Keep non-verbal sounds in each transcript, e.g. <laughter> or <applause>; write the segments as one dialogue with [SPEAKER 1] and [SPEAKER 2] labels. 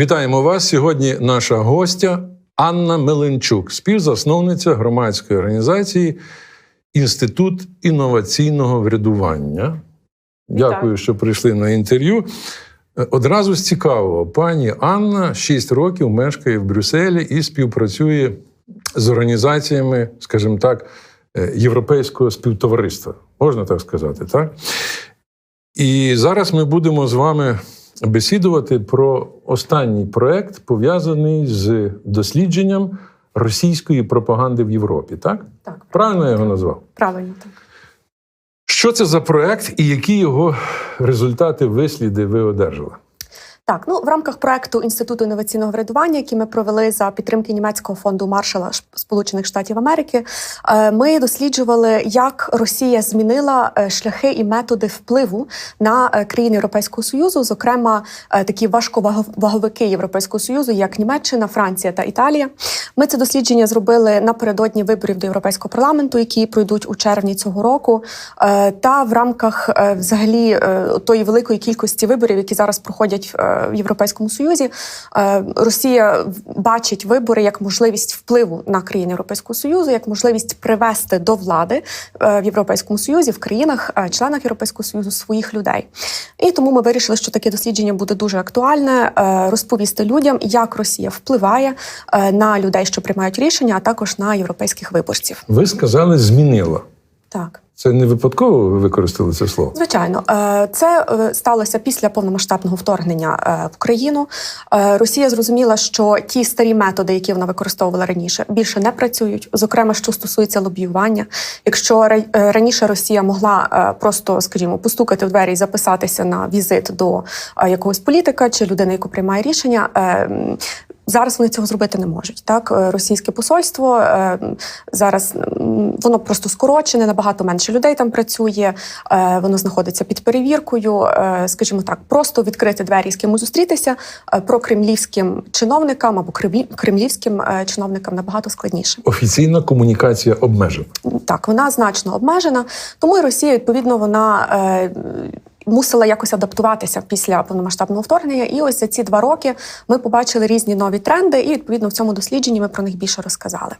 [SPEAKER 1] Вітаємо вас. Сьогодні наша гостя Анна Меленчук, співзасновниця громадської організації Інститут інноваційного врядування. Дякую, що прийшли на інтерв'ю. Е, Одразу з цікавого, пані Анна 6 років мешкає в Брюсселі і співпрацює з організаціями, скажімо так, е, європейського співтовариства. Можна так сказати, так? І зараз ми будемо з вами бесідувати про останній проект, пов'язаний з дослідженням російської пропаганди в Європі. Так?
[SPEAKER 2] Так,
[SPEAKER 1] Правильно я його назвав?
[SPEAKER 2] правильно так.
[SPEAKER 1] Що це за проект і які його результати, висліди ви одержали?
[SPEAKER 2] Так, ну в рамках проекту інституту інноваційного врядування, який ми провели за підтримки німецького фонду Маршала Сполучених Штатів Америки, е, ми досліджували, як Росія змінила е, шляхи і методи впливу на е, країни Європейського союзу, зокрема такі важковаговики Європейського союзу, як Німеччина, Франція та Італія. Ми це дослідження зробили напередодні виборів до Європейського парламенту, які пройдуть у червні цього року, та в рамках взагалі тої великої кількості виборів, які зараз проходять е, в Європейському Союзі. Е, Росія бачить вибори як можливість впливу на країни Європейського Союзу, як можливість привести до влади е, в Європейському Союзі, в країнах, е, членах Європейського Союзу своїх людей. І тому ми вирішили, що таке дослідження буде дуже актуальне розповісти людям, як Росія впливає на людей, що приймають рішення, а також на європейських виборців.
[SPEAKER 1] Ви сказали, змінила.
[SPEAKER 2] Так.
[SPEAKER 1] Це не випадково ви використали це слово?
[SPEAKER 2] Звичайно, Е, це е, сталося після повномасштабного вторгнення е, в країну. Е, Росія зрозуміла, що ті старі методи, які вона використовувала раніше, більше не працюють. Зокрема, що стосується лобіювання. Якщо ра- раніше Росія могла просто, скажімо, постукати в двері і записатися на візит до якогось політика чи людини, яку приймає рішення. Зараз вони цього зробити не можуть. Так, Е, російське посольство е, зараз воно просто скорочене, набагато менше людей там працює. е, Воно знаходиться під перевіркою. Скажімо так, просто відкрити двері з кимось зустрітися про кремлівським чиновникам або кремлі- кремлівським чиновникам набагато складніше.
[SPEAKER 1] Офіційна комунікація обмежена.
[SPEAKER 2] Так, вона значно обмежена, тому і Росія відповідно вона. Мусила якось адаптуватися після повномасштабного вторгнення, і ось за ці два роки ми побачили різні нові тренди, і відповідно в цьому дослідженні ми про них більше розказали.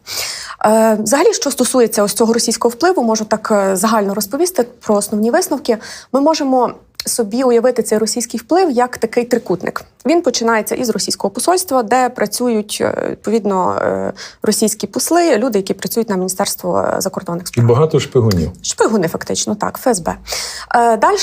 [SPEAKER 2] Е, взагалі, що стосується ось цього російського впливу, можу так е, загально розповісти про основні висновки. Ми можемо собі уявити цей російський вплив як такий трикутник. Він починається із російського посольства, де працюють е, відповідно е, російські посли, люди, які працюють на міністерство е, закордонних
[SPEAKER 1] І
[SPEAKER 2] справ.
[SPEAKER 1] багато шпигунів.
[SPEAKER 2] Шпигуни, фактично, так, ФСБ. Далі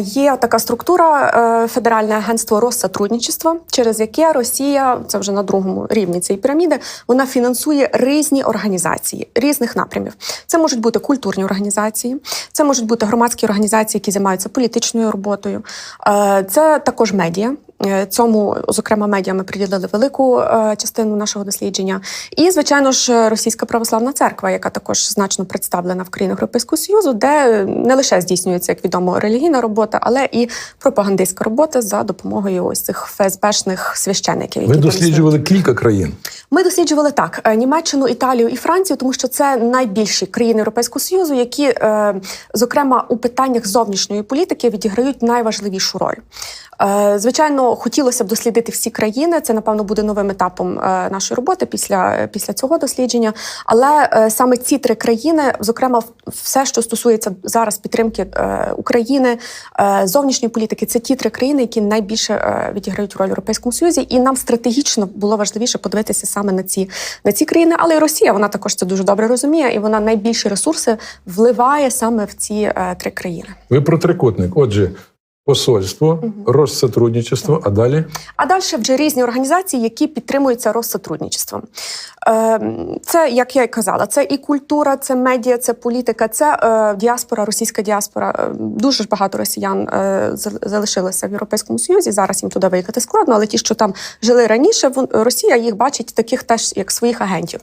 [SPEAKER 2] є така структура Федеральне агентство Россотрудничества, через яке Росія, це вже на другому рівні цієї піраміди, вона фінансує різні організації різних напрямів. Це можуть бути культурні організації, це можуть бути громадські організації, які займаються політичною роботою. Е, Це також медіа. Е, Цьому, зокрема, медіа ми приділили велику е, частину нашого дослідження. І, звичайно ж, Російська православна церква, яка також значно представлена в країнах Європейського Союзу, де не лише здійснюється, як відомо, релігійна робота, але і пропагандистська робота за допомогою ось цих ФСБшних священиків.
[SPEAKER 1] Ви
[SPEAKER 2] які існують.
[SPEAKER 1] досліджували кілька країн.
[SPEAKER 2] Ми досліджували так: е, Німеччину, Італію і Францію, тому що це найбільші країни Європейського союзу, які, е, зокрема, у питаннях зовнішньої політики відіграють найважливішу роль. Е, Звичайно, хотілося б дослідити всі країни. Це напевно буде новим етапом нашої роботи після, після цього дослідження. Але саме ці три країни, зокрема, все, що стосується зараз підтримки України, зовнішньої політики, це ті три країни, які найбільше відіграють роль в Європейському Союзі, і нам стратегічно було важливіше подивитися саме на ці на ці країни. Але і Росія вона також це дуже добре розуміє, і вона найбільші ресурси вливає саме в ці е, три країни.
[SPEAKER 1] Ви про трикутник. Отже, посольство, розсотрудничество, а далі
[SPEAKER 2] А далі вже різні організації, які підтримуються Россотрудничеством. Е, Це, як я й казала, це і культура, це медіа, це політика, це е, діаспора, російська діаспора. Е, Дуже ж багато росіян е, залишилося в Європейському Союзі. Зараз їм туди виїхати складно, але ті, що там жили раніше, Росія їх бачить таких теж як своїх агентів.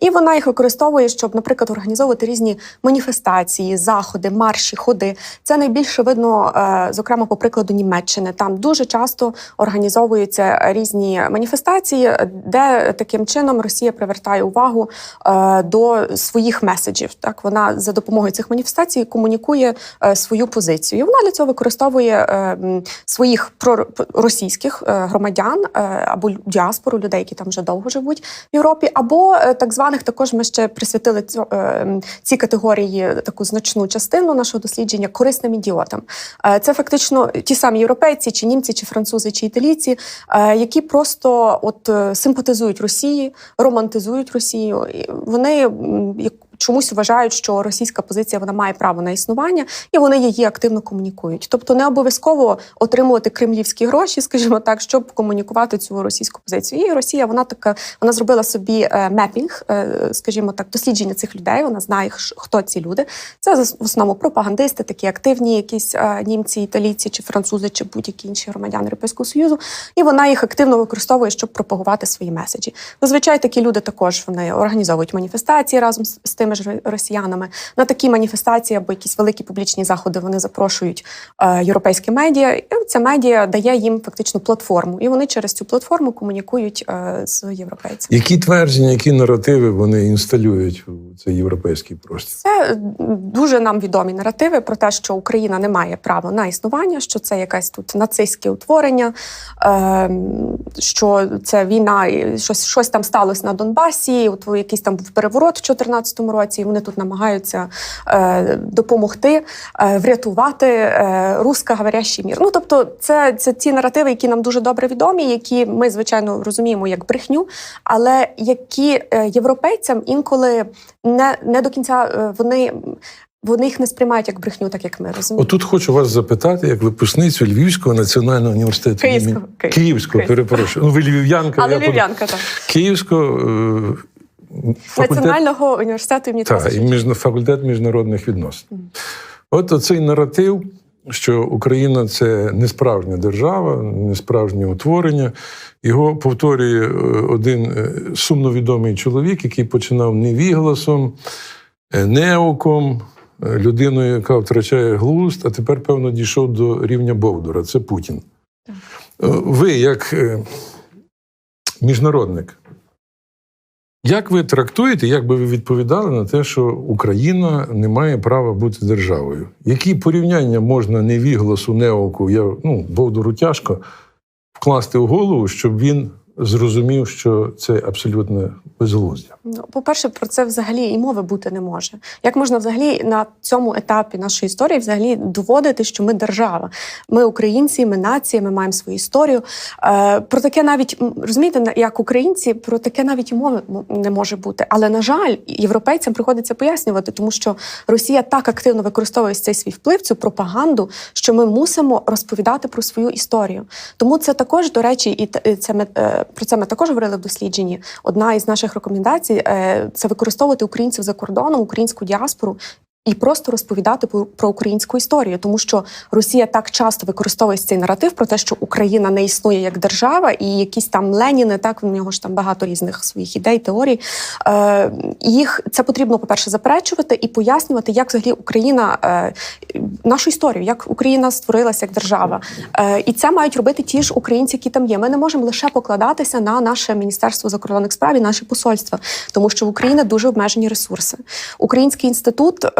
[SPEAKER 2] І вона їх використовує, щоб, наприклад, організовувати різні маніфестації, заходи, марші, ходи. Це найбільше видно, зокрема, по прикладу Німеччини. Там дуже часто організовуються різні маніфестації, де таким чином Росія привертає увагу е, до своїх меседжів. Так вона за допомогою цих маніфестацій комунікує е, свою позицію. І вона для цього використовує е, своїх проросійських громадян або діаспору людей, які там вже довго живуть в Європі, або так званих також ми ще присвятили ці категорії таку значну частину нашого дослідження корисним ідіотам. Це фактично ті самі європейці, чи німці, чи французи, чи італійці, е, які просто от е, симпатизують Росії, романтизують Росію. Вони як- чомусь вважають, що російська позиція вона має право на існування, і вони її активно комунікують. Тобто не обов'язково отримувати кремлівські гроші, скажімо так, щоб комунікувати цю російську позицію. І Росія вона така, вона зробила собі е, мепінг, е, скажімо так, дослідження цих людей. Вона знає, хто ці люди. Це в основному пропагандисти, такі активні, якісь е, німці, італійці чи французи, чи будь-які інші громадяни Європейського союзу. І вона їх активно використовує, щоб пропагувати свої меседжі. Зазвичай такі люди також вони організовують маніфестації разом з, з тими ж росіянами. На такі маніфестації або якісь великі публічні заходи вони запрошують е, європейські медіа. І ця медіа дає їм фактично платформу, і вони через цю платформу комунікують е, з європейцями.
[SPEAKER 1] Які твердження, які наративи вони інсталюють у цей європейський простір?
[SPEAKER 2] Це дуже нам відомі наративи про те, що Україна не має права на існування, що це якесь тут нацистське утворення, що це війна, щось, щось там сталося на Донбасі. Якийсь там був переворот в 2014 році. І Вони тут намагаються е, допомогти е, врятувати е, русскоговорящий мір. Ну тобто, це, це ті наративи, які нам дуже добре відомі, які ми звичайно розуміємо як брехню, але які е, європейцям інколи не, не до кінця е, вони. Вони їх не сприймають як брехню, так як ми розуміємо.
[SPEAKER 1] Отут хочу вас запитати, як випускницю Львівського національного університету
[SPEAKER 2] Київського,
[SPEAKER 1] Київського,
[SPEAKER 2] Київ.
[SPEAKER 1] перепрошую. Ну, ви львів'янка.
[SPEAKER 2] Але
[SPEAKER 1] я
[SPEAKER 2] львів'янка так.
[SPEAKER 1] Київського е, факультет
[SPEAKER 2] Національного університету імені
[SPEAKER 1] Так, і міжна- факультет міжнародних відносин. От оцей наратив, що Україна це не справжня держава, не справжнє утворення. Його повторює е, один е, сумновідомий чоловік, який починав невігласом, е, неоком, людиною, яка втрачає глузд, а тепер, певно, дійшов до рівня Бовдура. Це Путін. Ви, як міжнародник, як ви трактуєте, як би ви відповідали на те, що Україна не має права бути державою? Які порівняння можна невігласу, неоку, я ну, Бовдуру тяжко вкласти в голову, щоб він зрозумів, що це абсолютно безглуздя?
[SPEAKER 2] Ну, по-перше, про це взагалі і мови бути не може. Як можна взагалі на цьому етапі нашої історії взагалі доводити, що ми держава? Ми українці, ми нація, ми маємо свою історію. Е, про таке навіть розумієте, як українці, про таке навіть і мови не може бути. Але на жаль, європейцям приходиться пояснювати, тому що Росія так активно використовує цей свій вплив, цю пропаганду, що ми мусимо розповідати про свою історію. Тому це також, до речі, і е, про це ми також говорили в дослідженні. Одна із наших рекомендацій е, це використовувати українців за кордоном, українську діаспору. І просто розповідати про, українську історію, тому що Росія так часто використовує цей наратив про те, що Україна не існує як держава, і якісь там Леніни, так в нього ж там багато різних своїх ідей, теорій. Е, їх це потрібно, по-перше, заперечувати і пояснювати, як взагалі Україна е, нашу історію, як Україна створилася як держава. Е, і це мають робити ті ж українці, які там є. Ми не можемо лише покладатися на наше міністерство закордонних справ і наші посольства, тому що в Україні дуже обмежені ресурси. Український інститут е,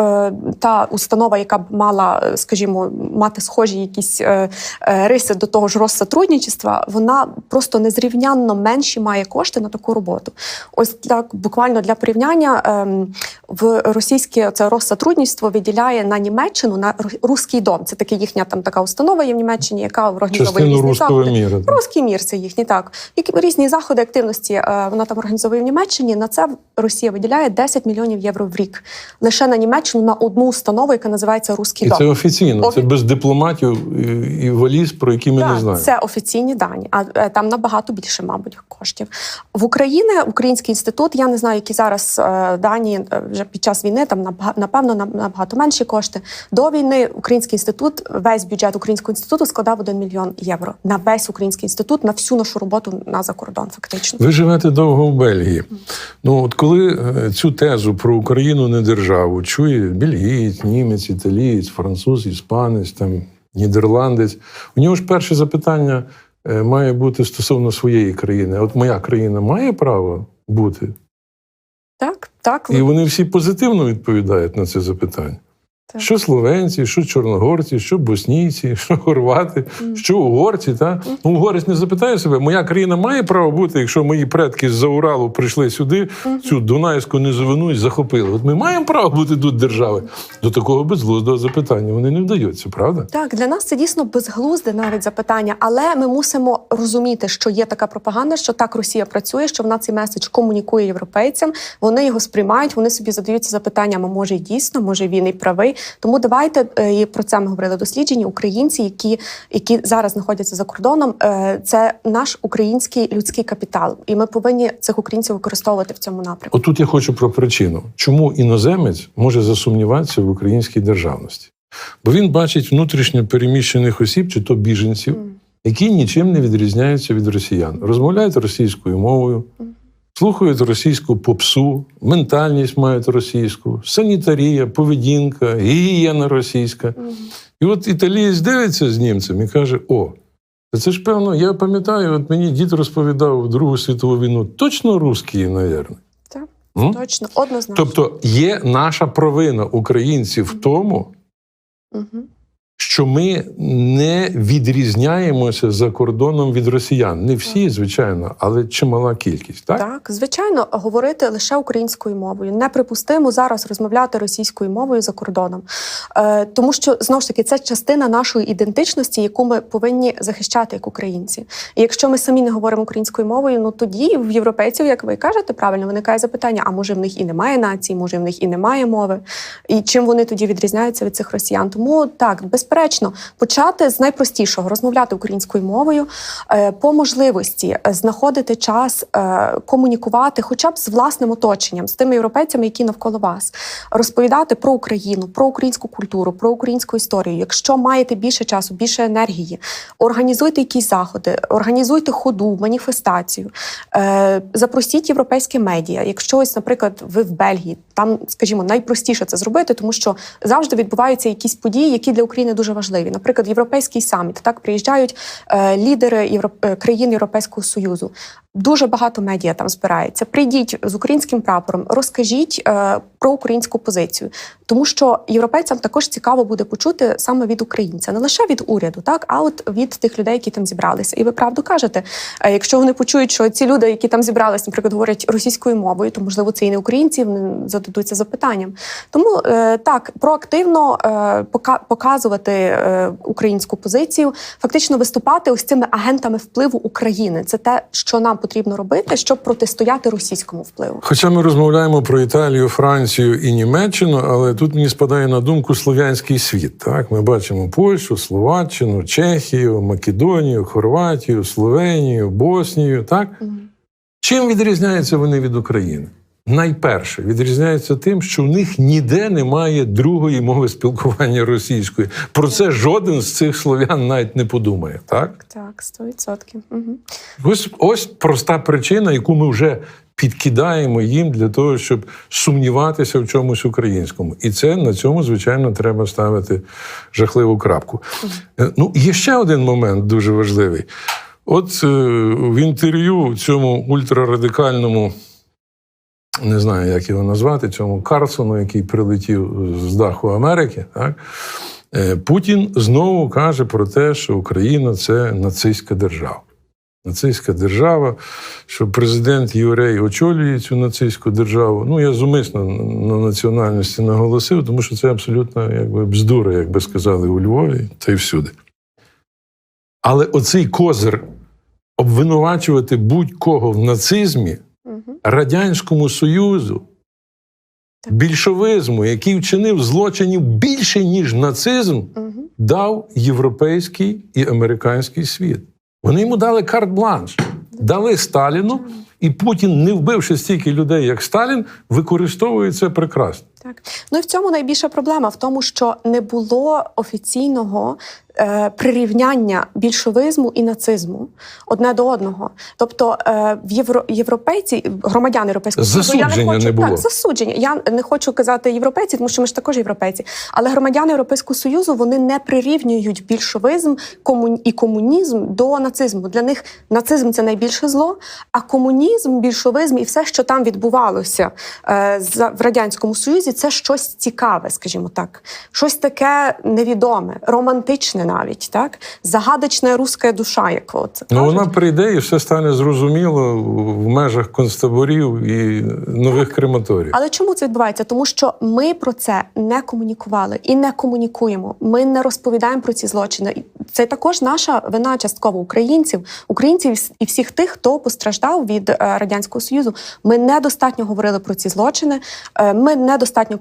[SPEAKER 2] та установа, яка б мала, е, скажімо, мати схожі якісь е, е, риси до того ж розсотрудничества, вона просто незрівнянно менші має кошти на таку роботу. Ось так буквально для порівняння ем, в російське це розсотрудничество виділяє на Німеччину на Руський дом. Це таки їхня там така установа є в Німеччині, яка організовує різні заходи.
[SPEAKER 1] міра.
[SPEAKER 2] Руський мір це їхній, так. Які різні заходи активності е, вона там організовує в Німеччині. На це Росія виділяє 10 мільйонів євро в рік. Лише на Німеччину на одну установу, яка називається Руський
[SPEAKER 1] І
[SPEAKER 2] дом.
[SPEAKER 1] це офіційно, це без дипломатів і, валіз, про які ми не знаємо.
[SPEAKER 2] це офіційні дані, а е, там набагато більше, мабуть, коштів. В Україні Український інститут. Я не знаю, які зараз е, дані е, вже під час війни. Там напевно набагато менші кошти. До війни Український інститут, весь бюджет Українського інституту складав 1 мільйон євро на весь український інститут, на всю нашу роботу на закордон, фактично.
[SPEAKER 1] Ви живете довго в Бельгії. Ну, от коли цю тезу про Україну не державу чує бельгієць, німець, італієць, француз, іспанець, там нідерландець. У нього ж перше запитання е, має бути стосовно своєї країни. От моя країна має право бути?
[SPEAKER 2] Так, так.
[SPEAKER 1] І вони всі позитивно відповідають на це запитання.
[SPEAKER 2] Так.
[SPEAKER 1] Що словенці, що чорногорці, що боснійці, <laughs> що хорвати,
[SPEAKER 2] Мгм.
[SPEAKER 1] що угорці. Та? Ну, угорець не запитає себе, моя країна має право бути, якщо мої предки з-за Уралу прийшли сюди,
[SPEAKER 2] Мгм.
[SPEAKER 1] цю Дунайську низовину і захопили. От ми маємо право бути тут держави. До такого безглуздого запитання вони не вдаються, правда?
[SPEAKER 2] Так, для нас це дійсно безглузде навіть запитання, але ми мусимо розуміти, що є така пропаганда, що так Росія працює, що вона цей меседж комунікує європейцям. Вони його сприймають, вони собі задаються запитаннями, може і дійсно, може він і правий. Тому давайте е, і про це ми говорили в дослідженні. Українці, які, які зараз знаходяться за кордоном, е, це наш український людський капітал, і ми повинні цих українців використовувати в цьому напрямку.
[SPEAKER 1] Отут я хочу про причину, чому іноземець може засумніватися в українській державності. Бо він бачить внутрішньо переміщених осіб, чи то біженців, які нічим не відрізняються від росіян, розмовляють російською мовою. Слухають російську попсу, ментальність мають російську, санітарія, поведінка, гігієна російська. І от італієць дивиться з німцем і каже: О, це ж певно, я пам'ятаю, от мені дід розповідав в Другу світову війну, точно русські, навірно.
[SPEAKER 2] Так,
[SPEAKER 1] М?
[SPEAKER 2] точно, однозначно.
[SPEAKER 1] Тобто є наша провина українців в тому,
[SPEAKER 2] Мгм.
[SPEAKER 1] Що ми не відрізняємося за кордоном від росіян. Не всі, звичайно, але чимала кількість. Так?
[SPEAKER 2] Так, звичайно, говорити лише українською мовою. Неприпустимо зараз розмовляти російською мовою за кордоном, е, тому що знову ж таки це частина нашої ідентичності, яку ми повинні захищати як українці. І якщо ми самі не говоримо українською мовою, ну тоді в європейців, як ви кажете, правильно виникає запитання: а може в них і немає нації, може в них і немає мови, і чим вони тоді відрізняються від цих росіян? Тому так, безперечно, почати з найпростішого розмовляти українською мовою, е, по можливості знаходити час е, комунікувати, хоча б з власним оточенням, з тими європейцями, які навколо вас, розповідати про Україну, про українську культуру, про українську історію. Якщо маєте більше часу, більше енергії, організуйте якісь заходи, організуйте ходу, маніфестацію, е, запросіть європейське медіа. Якщо ось, наприклад, ви в Бельгії, там, скажімо, найпростіше це зробити, тому що завжди відбуваються якісь події, які для України дуже важливі. Наприклад, європейський саміт. Так приїжджають е, лідери європ... е, країн Європейського союзу. Дуже багато медіа там збирається. Прийдіть з українським прапором, розкажіть е, про українську позицію, тому що європейцям також цікаво буде почути саме від українця, не лише від уряду, так а от від тих людей, які там зібралися. І ви правду кажете, е, якщо вони почують, що ці люди, які там зібралися, наприклад, говорять російською мовою, то можливо це і не українці, вони зададуться запитанням. Тому е, так проактивно е, показувати е, українську позицію, фактично виступати ось цими агентами впливу України. Це те, що нам потрібно робити, щоб протистояти російському впливу.
[SPEAKER 1] Хоча ми розмовляємо про Італію, Францію і Німеччину, але тут мені спадає на думку слов'янський світ. Так, ми бачимо Польщу, Словаччину, Чехію, Македонію, Хорватію, Словенію, Боснію. Так чим відрізняються вони від України? Найперше відрізняються тим, що в них ніде немає другої мови спілкування російської. Про це жоден з цих слов'ян навіть не подумає. Так
[SPEAKER 2] Так, 100%. Угу.
[SPEAKER 1] Ось ось проста причина, яку ми вже підкидаємо їм для того, щоб сумніватися в чомусь українському. І це на цьому, звичайно, треба ставити жахливу крапку. Е, Ну, є ще один момент дуже важливий. От е, в інтерв'ю цьому ультрарадикальному. Не знаю, як його назвати, цьому Карсону, який прилетів з даху Америки, так? Е, Путін знову каже про те, що Україна це нацистська держава. Нацистська держава, що президент Єврей очолює цю нацистську державу. Ну, я зумисно на національності наголосив, тому що це абсолютно якби бздура, як би сказали у Львові, та й всюди. Але оцей козир обвинувачувати будь-кого в нацизмі,
[SPEAKER 2] Угу.
[SPEAKER 1] Радянському Союзу,
[SPEAKER 2] Так.
[SPEAKER 1] більшовизму, який вчинив злочинів більше, ніж нацизм,
[SPEAKER 2] Угу.
[SPEAKER 1] дав європейський і американський світ. Вони йому дали карт-бланш, дали Сталіну, і Путін, не вбивши стільки людей, як Сталін, використовує це прекрасно.
[SPEAKER 2] Так, ну і в цьому найбільша проблема в тому, що не було офіційного е, прирівняння більшовизму і нацизму одне до одного. Тобто е, в євро, європейці, громадяни Європейського Союзу, я
[SPEAKER 1] Засудження
[SPEAKER 2] хочу,
[SPEAKER 1] не було.
[SPEAKER 2] Так, засудження. Я не хочу казати європейці, тому що ми ж також європейці. Але громадяни Європейського Союзу вони не прирівнюють більшовизм комун... і комунізм до нацизму. Для них нацизм це найбільше зло, а комунізм, більшовизм і все, що там відбувалося е, за- в радянському союзі, це щось цікаве, скажімо так, щось таке невідоме, романтичне навіть так, загадочна руська душа, як от
[SPEAKER 1] Ну,
[SPEAKER 2] кажуть.
[SPEAKER 1] вона прийде і все стане зрозуміло в межах концтаборів і нових крематорів.
[SPEAKER 2] Але чому це відбувається? Тому що ми про це не комунікували і не комунікуємо. Ми не розповідаємо про ці злочини. Це також наша вина частково українців, українців і всіх тих, хто постраждав від е, радянського союзу. Ми недостатньо говорили про ці злочини. е, Ми недостатньо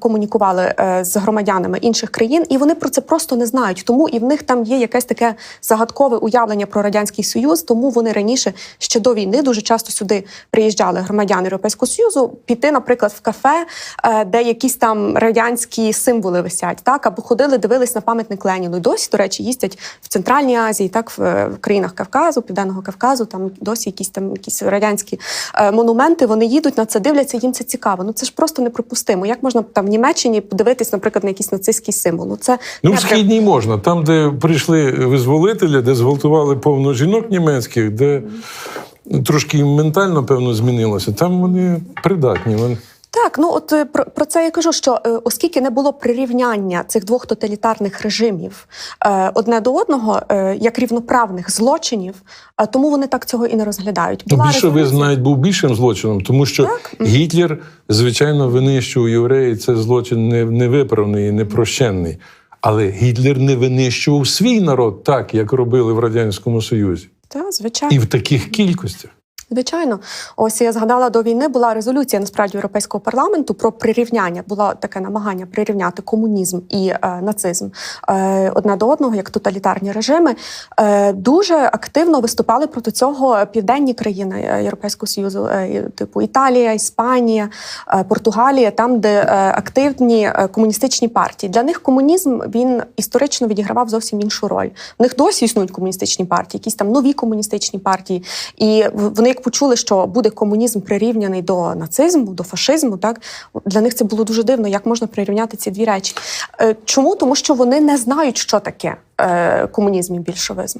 [SPEAKER 2] комунікували е, з громадянами інших країн, і вони про це просто не знають. Тому і в них там є якесь таке загадкове уявлення про радянський союз. Тому вони раніше ще до війни дуже часто сюди приїжджали громадяни Європейського Союзу піти, наприклад, в кафе, е, де якісь там радянські символи висять, так або ходили, дивились на пам'ятник Леніну. І досі, до речі, їздять в Центральній Азії, так в, е, в країнах Кавказу, Південного Кавказу. Там досі якісь там якісь радянські е, монументи. Вони їдуть на це, дивляться, їм це цікаво. Ну це ж просто неприпустимо. Як можна там в Німеччині подивитись, наприклад, на якийсь нацистський символ? Ну це
[SPEAKER 1] Ну, в східній можна, там, де прийшли визволителі, де зґвалтували повно жінок німецьких, де трошки їм ментально, певно, змінилося, там вони придатні. Вони...
[SPEAKER 2] Так, ну от е, про, про це я кажу, що е, оскільки не було прирівняння цих двох тоталітарних режимів е, одне до одного, е, як рівноправних злочинів, е, тому вони так цього і не розглядають.
[SPEAKER 1] Ну,
[SPEAKER 2] Була
[SPEAKER 1] більшовизм
[SPEAKER 2] резолюція-
[SPEAKER 1] навіть був більшим злочином, тому що
[SPEAKER 2] Так.
[SPEAKER 1] Гітлер, звичайно, винищував євреїв. Це злочин не- невиправний і непрощенний. Але Гітлер не винищував свій народ так, як робили в Радянському Союзі,
[SPEAKER 2] Та, звичайно.
[SPEAKER 1] і в таких кількостях.
[SPEAKER 2] Звичайно, ось я згадала до війни. Була резолюція насправді Європейського парламенту про прирівняння. Було таке намагання прирівняти комунізм і е, нацизм е, одне до одного, як тоталітарні режими. Е, дуже активно виступали проти цього південні країни е, Європейського союзу, е, типу Італія, Іспанія, е, Португалія, там, де е, активні е, комуністичні партії. Для них комунізм він історично відігравав зовсім іншу роль. В них досі існують комуністичні партії, якісь там нові комуністичні партії. І вони почули, що буде комунізм прирівняний до нацизму, до фашизму, так для них це було дуже дивно, як можна прирівняти ці дві речі. Е, Чому? Тому що вони не знають, що таке е, комунізм і більшовизм.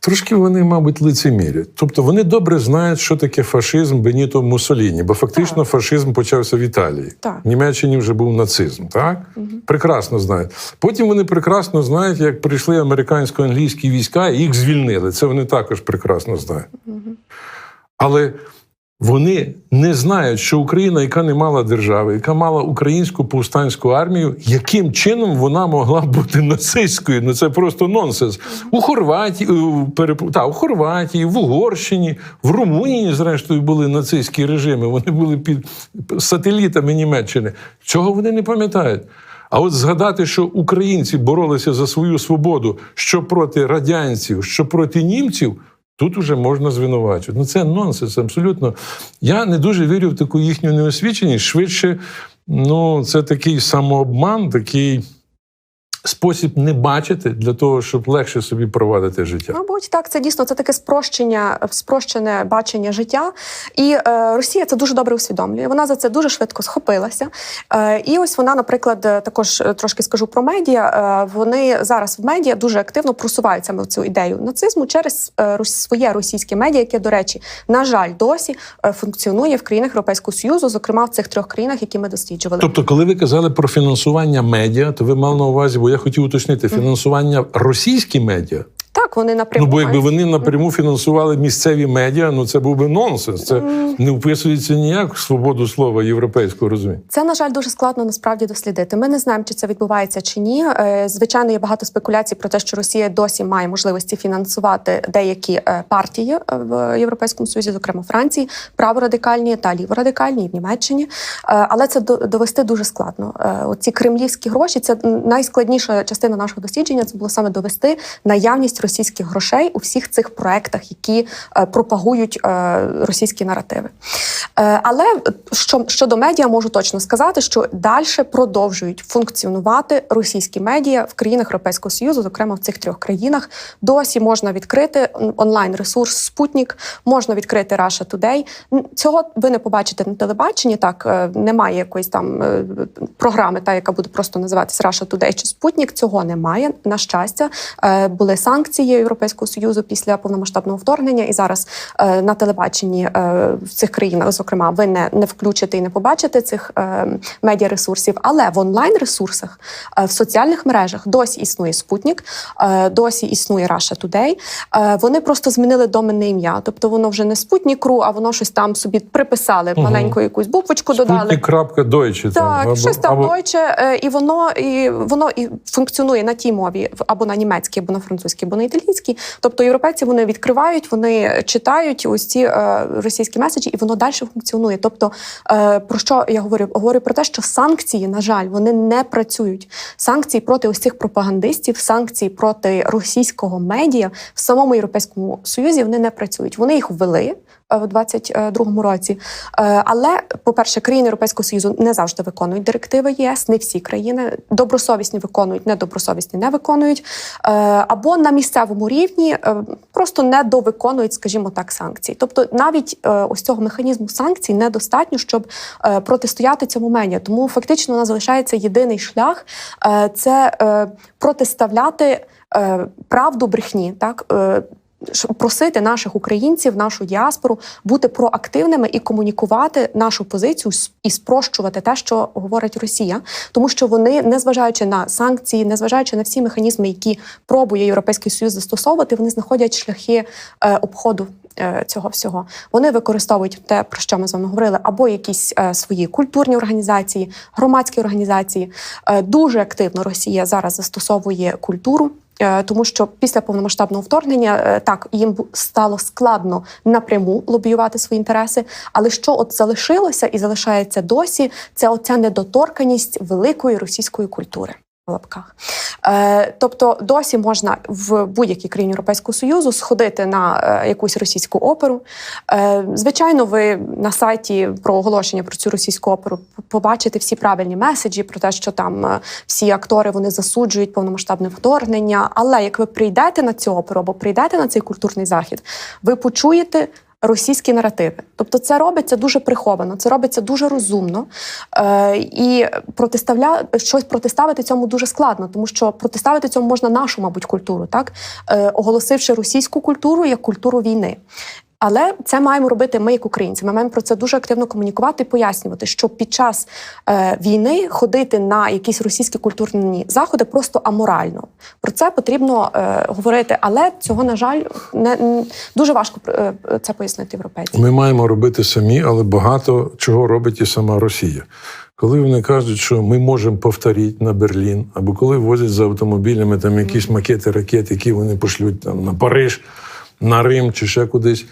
[SPEAKER 1] Трошки вони, мабуть, лицемірять. Тобто вони добре знають, що таке фашизм Беніто Муссоліні, бо фактично
[SPEAKER 2] Так.
[SPEAKER 1] фашизм почався в Італії.
[SPEAKER 2] Так.
[SPEAKER 1] В Німеччині вже був нацизм, так? Прекрасно знають. Потім вони прекрасно знають, як прийшли американсько-англійські війська і їх звільнили. Це вони також прекрасно знають. Але вони не знають, що Україна, яка не мала держави, яка мала українську повстанську армію, яким чином вона могла бути нацистською. Ну це просто нонсенс. У Хорватії, переп- та, у Хорватії, в Угорщині, в Румунії, зрештою, були нацистські режими. Вони були під сателітами Німеччини. Цього вони не пам'ятають. А от згадати, що українці боролися за свою свободу що проти радянців, що проти німців. Тут уже можна звинувачувати. Ну це нонсенс, абсолютно. Я не дуже вірю в таку їхню неосвіченість. Швидше, ну, це такий самообман, такий спосіб не бачити для того, щоб легше собі провадити життя.
[SPEAKER 2] Мабуть, так, це дійсно це таке спрощення, спрощене бачення життя. І е, Росія це дуже добре усвідомлює. Вона за це дуже швидко схопилася. Е, і ось вона, наприклад, е, також е, трошки скажу про медіа. Е, вони зараз в медіа дуже активно просувають саме цю ідею нацизму через е, своє російське медіа, яке, до речі, на жаль, досі е, функціонує в країнах Європейського Союзу, зокрема в цих трьох країнах, які ми досліджували.
[SPEAKER 1] Тобто, коли ви казали про фінансування медіа, то ви мали на увазі, я хотів уточнити, фінансування російські медіа.
[SPEAKER 2] Так, вони напряму
[SPEAKER 1] Ну, бо якби вони напряму фінансували місцеві медіа, ну це був би нонсенс. Це не вписується ніяк в свободу слова європейського розуміння.
[SPEAKER 2] Це на жаль дуже складно насправді дослідити. Ми не знаємо, чи це відбувається чи ні. Е, Звичайно, є багато спекуляцій про те, що Росія досі має можливості фінансувати деякі е, партії е, в Європейському Союзі, зокрема Франції, праворадикальні та ліворадикальні в Німеччині. Але це до- довести дуже складно. Оці кремлівські гроші це найскладніша частина нашого дослідження. Це було саме довести наявність участь російських грошей у всіх цих проектах, які е, пропагують е, російські наративи. Е, але що, щодо медіа, можу точно сказати, що далі продовжують функціонувати російські медіа в країнах Європейського Союзу, зокрема в цих трьох країнах. Досі можна відкрити онлайн ресурс Спутник, можна відкрити Russia Today. Цього ви не побачите на телебаченні. Так немає якоїсь там програми, та яка буде просто називатися Russia Today чи Спутник. Цього немає. На щастя, були санкції Європейського союзу після повномасштабного вторгнення, і зараз е, на телебаченні е, в цих країнах, зокрема, ви не, не включите і не побачите цих е, медіаресурсів, але в онлайн ресурсах, е, в соціальних мережах досі існує Спутник, е, досі існує Russia Today. Е, вони просто змінили доменне ім'я, тобто воно вже не Спутник.ру, а воно щось там собі приписали
[SPEAKER 1] Мгм.
[SPEAKER 2] маленьку якусь буквочку, додали.
[SPEAKER 1] Спутник.Deutsche. там,
[SPEAKER 2] Так,
[SPEAKER 1] або-
[SPEAKER 2] щось там
[SPEAKER 1] або-
[SPEAKER 2] Deutsche, е, і воно і воно і функціонує на тій мові або на німецькій, або на французькій, або на італійській. Тобто європейці вони відкривають, вони читають ось ці е, російські меседжі, і воно далі функціонує. Тобто, е, про що я говорю? Говорю про те, що санкції, на жаль, вони не працюють. Санкції проти ось цих пропагандистів, санкції проти російського медіа в самому європейському союзі вони не працюють. Вони їх ввели. Е, В 22-му році, Е, але, по-перше, країни Європейського союзу не завжди виконують директиви ЄС, не всі країни добросовісні виконують, недобросовісні не виконують. Е, Або на місцевому рівні просто не довиконують, скажімо так, санкції. Тобто, навіть ось цього механізму санкцій недостатньо, щоб протистояти цьому медіа. Тому фактично у нас залишається єдиний шлях це протиставляти правду брехні, так. Просити наших українців, нашу діаспору бути проактивними і комунікувати нашу позицію і спрощувати те, що говорить Росія, тому що вони, незважаючи на санкції, незважаючи на всі механізми, які пробує Європейський Союз застосовувати, вони знаходять шляхи е, обходу. е, Цього всього вони використовують те, про що ми з вами говорили, або якісь е, свої культурні організації, громадські організації. Е, дуже активно Росія зараз застосовує культуру. Е, Тому що після повномасштабного вторгнення е, так їм стало складно напряму лобіювати свої інтереси. Але що от залишилося і залишається досі, це оця недоторканість великої російської культури. Лапках. Е, тобто досі можна в будь-якій країні Європейського Союзу сходити на е, якусь російську оперу. Е, звичайно, ви на сайті про оголошення про цю російську оперу побачите всі правильні меседжі про те, що там е, всі актори вони засуджують повномасштабне вторгнення. Але як ви прийдете на цю оперу або прийдете на цей культурний захід, ви почуєте. Російські наративи, тобто це робиться дуже приховано, це робиться дуже розумно, е, і протиставля щось протиставити цьому дуже складно, тому що протиставити цьому можна нашу, мабуть, культуру, так е, оголосивши російську культуру як культуру війни. Але це маємо робити ми, як українці. Ми маємо про це дуже активно комунікувати і пояснювати, що під час е, війни ходити на якісь російські культурні заходи просто аморально. Про це потрібно е, говорити, але цього на жаль не дуже важко е, це пояснити європейцям.
[SPEAKER 1] Ми маємо робити самі, але багато чого робить і сама Росія. Коли вони кажуть, що ми можемо повторити на Берлін, або коли возять за автомобілями там якісь макети ракет, які вони пошлють там на Париж, на Рим чи ще кудись,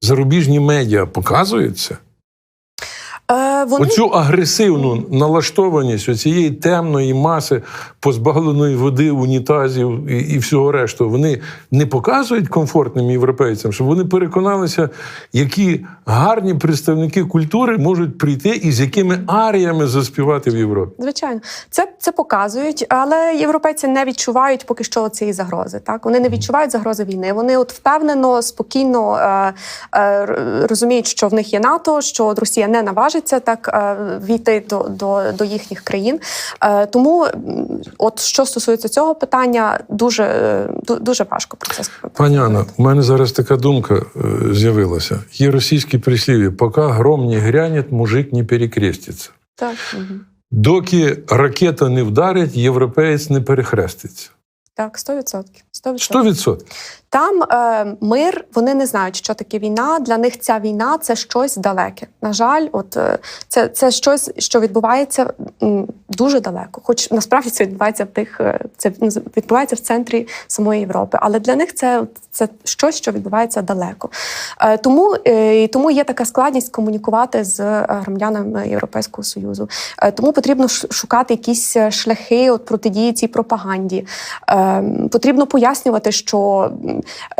[SPEAKER 1] зарубіжні медіа показуються.
[SPEAKER 2] Е, вони
[SPEAKER 1] Оцю агресивну налаштованість оцієї темної маси позбавленої води, унітазів і, і всього решту, вони не показують комфортним європейцям, щоб вони переконалися, які гарні представники культури можуть прийти і з якими аріями заспівати в Європі.
[SPEAKER 2] Звичайно, це, це показують, але європейці не відчувають поки що цієї загрози. Так вони не відчувають загрози війни. Вони от впевнено, спокійно е, е, розуміють, що в них є НАТО, що Росія не наважиться так е, війти до, до, до їхніх країн. Е, тому, от що стосується цього питання, дуже е, дуже важко про це сказати.
[SPEAKER 1] Пані Анна, у мене зараз така думка з'явилася. Є російські прислів'я, поки гром не грянет, мужик не перекреститься.
[SPEAKER 2] Так.
[SPEAKER 1] Доки ракета не вдарить, європеєць не перехреститься.
[SPEAKER 2] так, 100%. 100%.
[SPEAKER 1] Сто відсотків.
[SPEAKER 2] Там е, мир, вони не знають, що таке війна. Для них ця війна це щось далеке. На жаль, от е, це, це щось, що відбувається м, дуже далеко. Хоч насправді це відбувається в тих, е, це відбувається в центрі самої Європи. Але для них це, це щось, що відбувається далеко. Е, тому, е, тому є така складність комунікувати з е, громадянами Європейського союзу. Е, тому потрібно шукати якісь е, шляхи от протидії цій пропаганді. Е, Потрібно пояснювати, що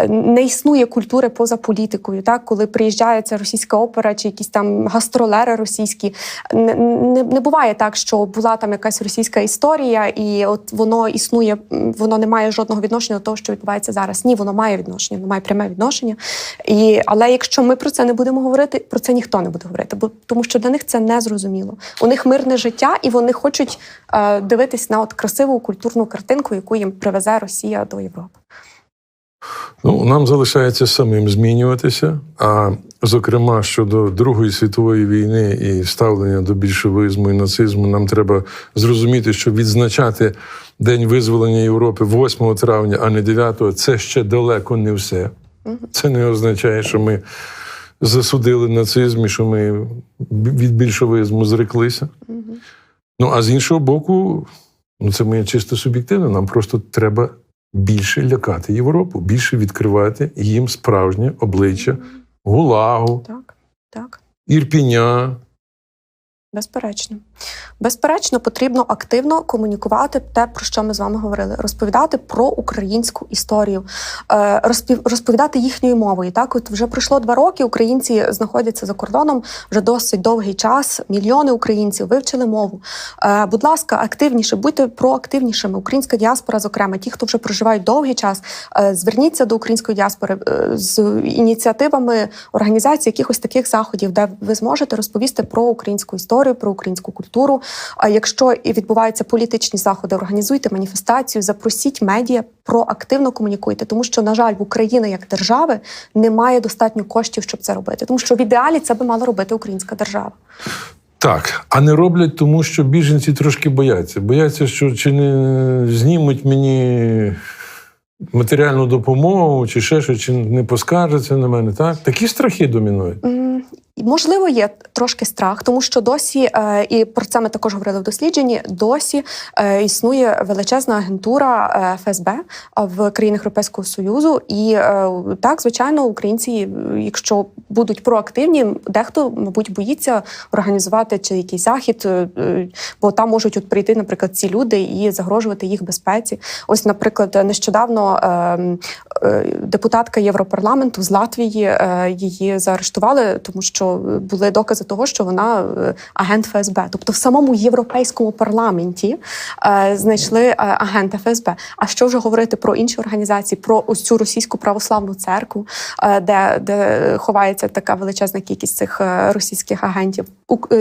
[SPEAKER 2] не існує культури поза політикою. Так, коли приїжджає ця російська опера чи якісь там гастролери російські, не, не, не буває так, що була там якась російська історія, і от воно існує, воно не має жодного відношення до того, що відбувається зараз. Ні, воно має відношення, воно має пряме відношення. І, але якщо ми про це не будемо говорити, про це ніхто не буде говорити, бо тому що для них це не зрозуміло. У них мирне життя, і вони хочуть е, дивитись на от красиву культурну картинку, яку їм привезе Росія до Європи.
[SPEAKER 1] Ну, нам залишається самим змінюватися. А зокрема, щодо Другої світової війни і ставлення до більшовизму і нацизму, нам треба зрозуміти, що відзначати День визволення Європи 8 травня, а не 9, це ще далеко не все. Це не означає, що ми засудили нацизм і що ми від більшовизму зреклися. Ну, а з іншого боку, ну це моє чисто суб'єктивне. Нам просто треба більше лякати Європу, більше відкривати їм справжнє обличчя Гулагу,
[SPEAKER 2] Так, так.
[SPEAKER 1] Ірпіня.
[SPEAKER 2] Безперечно, безперечно, потрібно активно комунікувати те, про що ми з вами говорили, розповідати про українську історію, е, розповідати їхньою мовою. Так, от вже пройшло два роки. Українці знаходяться за кордоном вже досить довгий час. Мільйони українців вивчили мову. Е, Будь ласка, активніше, будьте проактивнішими. Українська діаспора, зокрема, ті, хто вже проживають довгий час, е, зверніться до української діаспори з ініціативами організації якихось таких заходів, де ви зможете розповісти про українську історію, про українську культуру. А якщо і відбуваються політичні заходи, організуйте маніфестацію, запросіть медіа, проактивно комунікуйте, тому що, на жаль, в Україні як держави немає достатньо коштів, щоб це робити. Тому що в ідеалі це би мала робити українська держава.
[SPEAKER 1] Так, а не роблять тому, що біженці трошки бояться. Бояться, що чи не знімуть мені матеріальну допомогу, чи ще що, чи не поскаржаться на мене. Так? Такі страхи домінують.
[SPEAKER 2] Можливо, є трошки страх, тому що досі, е, і про це ми також говорили в дослідженні. Досі е, існує величезна агентура е, ФСБ в країнах Європейського Союзу. І так, звичайно, українці, якщо будуть проактивні, дехто, мабуть, боїться організувати чи якийсь захід, бо там можуть от прийти, наприклад, ці люди і загрожувати їх безпеці. Ось, наприклад, нещодавно депутатка Європарламенту з Латвії її заарештували, тому що були докази того, що вона е, агент ФСБ. Тобто в самому європейському парламенті е, знайшли е, агента ФСБ. А що вже говорити про інші організації, про ось цю російську православну церкву, де, де ховається така величезна кількість цих російських агентів,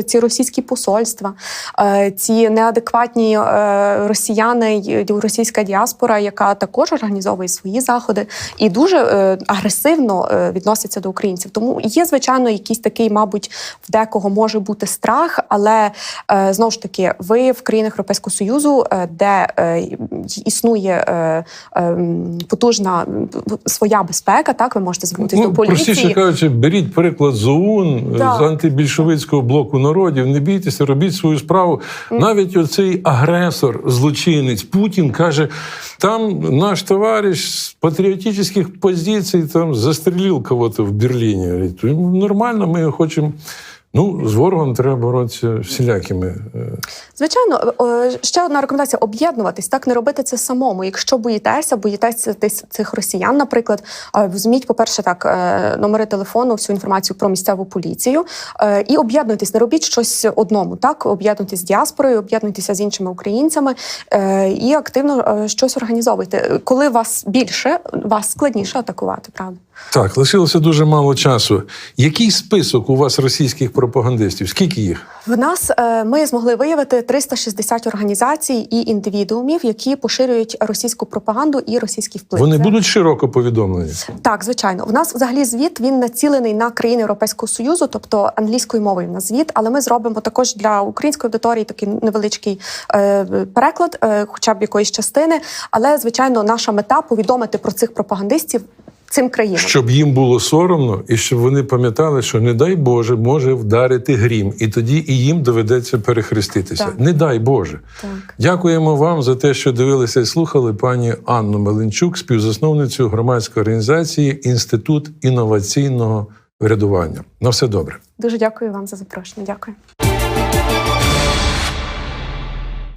[SPEAKER 2] ці російські посольства, е, ці неадекватні е, росіяни, російська діаспора, яка також організовує свої заходи і дуже е, агресивно е, відноситься до українців. Тому є, звичайно, якийсь такий, мабуть, в декого може бути страх, але е, знову ж таки, ви в країнах Європейського Союзу, е, де е, існує е, е, м, потужна своя безпека, так ви можете звернутися
[SPEAKER 1] Ну,
[SPEAKER 2] до поліції.
[SPEAKER 1] простіше кажучи, беріть приклад з ОУН,
[SPEAKER 2] Так.
[SPEAKER 1] з антибільшовицького блоку народів, не бійтеся, робіть свою справу. Навіть оцей агресор, злочинець Путін каже: там наш товариш з патріотичних позицій там застрелив кого-то в Берліні. «Ну, Нормально, ми хочемо. Ну, з ворогом треба боротися всілякими. е,
[SPEAKER 2] Звичайно, е, ще одна рекомендація об'єднуватись, так не робити це самому. Якщо боїтеся, боїтеся цих росіян, наприклад, е, візьміть, по-перше, так е, номери телефону, всю інформацію про місцеву поліцію е, і об'єднуйтесь. Не робіть щось одному. Так, об'єднуйтесь з діаспорою, об'єднуйтеся з іншими українцями е, і активно е, щось організовуйте. Коли вас більше, вас складніше атакувати, правда.
[SPEAKER 1] Так, лишилося дуже мало часу. Який список у вас російських пропагандистів? Скільки їх?
[SPEAKER 2] В нас е, ми змогли виявити 360 організацій і індивідуумів, які поширюють російську пропаганду і російський вплив.
[SPEAKER 1] Вони
[SPEAKER 2] Це-
[SPEAKER 1] будуть широко повідомлені.
[SPEAKER 2] Так, звичайно. У нас взагалі звіт він націлений на країни Європейського союзу, тобто англійською мовою на звіт. Але ми зробимо також для української аудиторії такий невеличкий е, переклад, е, хоча б якоїсь частини. Але звичайно, наша мета повідомити про цих пропагандистів цим країнам.
[SPEAKER 1] Щоб їм було соромно, і щоб вони пам'ятали, що не дай Боже може вдарити грім, і тоді і їм доведеться перехреститися.
[SPEAKER 2] Так.
[SPEAKER 1] Не дай Боже.
[SPEAKER 2] Так.
[SPEAKER 1] Дякуємо вам за те, що дивилися і слухали пані Анну Меленчук, співзасновницю громадської організації Інститут інноваційного врядування. На все добре.
[SPEAKER 2] Дуже дякую вам за запрошення. Дякую.